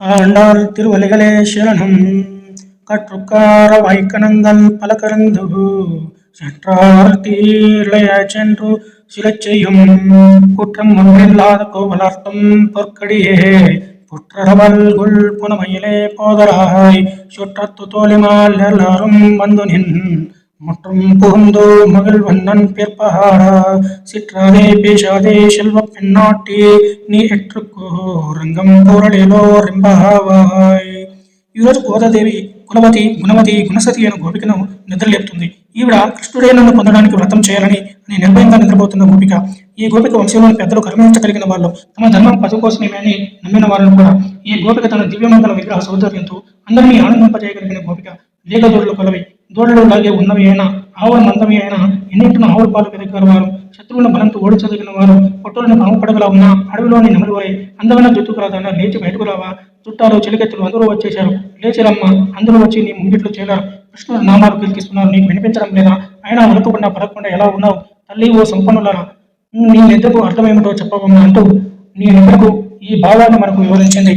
ஆண்டாள் திருவலிகளே சரணம். கற்றுக்கார வைக்கணங்கள் பல கறந்து சென்றார் தீழைய சென்று சில செய்யும் குற்றம் ஒன்றில்லாத கோவலார்த்தம் பொற்கடியே. புற்றரவல்குள் புனமையிலே போதராய் சுற்றத்து தோழிமால் எல்லாரும் வந்து நின் முற்றும் புகுந்து மகிழ்வண்ணன் பிற்பகாரா சிற்றாதே பேசாதே செல்வ பெண்ணாட்டி నీ ఎట్రుకో రంగం పూరళిలో రింబహావాయ్ ఈరోజు గోదాదేవి కులవతి గుణవతి గుణసతి అయిన గోపికను నిద్రలేపుతుంది ఈవిడ కృష్ణుడే నన్ను పొందడానికి వ్రతం చేయాలని అని నిర్భయంగా నిద్రపోతున్న గోపిక ఈ గోపిక వంశంలోని పెద్దలు కరుణించగలిగిన వాళ్ళు తమ ధర్మం పశు కోసమే అని నమ్మిన వారిని కూడా ఈ గోపిక తన దివ్యమంగళ విగ్రహ సౌందర్యంతో అందరినీ ఆనందింపజేయగలిగిన గోపిక లేక దూడలు కొలవి దూడలు లాగే ఉన్నవి అయినా ఆవుల మందవి అయినా ఎన్నింటిన ఆవుల పాలు పెరగల వారు శత్రువుల బలంతో ఓడించదగిన వారు పొట్టులను పాముపడగల ఉన్న అడవిలోని నెమలివాయి అందమైన జుట్టుకు కలదన్న లేచి బయటకు రావా. చుట్టాలు చెలికెత్తులు అందరూ వచ్చేశారు. లేచిరమ్మ అందరూ వచ్చి నీ ముంగిట్లు చేరారు. కృష్ణుడు నామాలు కీర్తిస్తున్నారు నీకు వినిపించడం లేదా? అయినా ఉలకకుండా పడకుండా ఎలా ఉన్నావు? తల్లి ఓ సంపన్నులరా. నీ నిద్రకు అర్థమేమిటో చెప్పవమ్మా అంటూ నీ నిద్రకు ఈ భావాన్ని మనకు వివరించింది.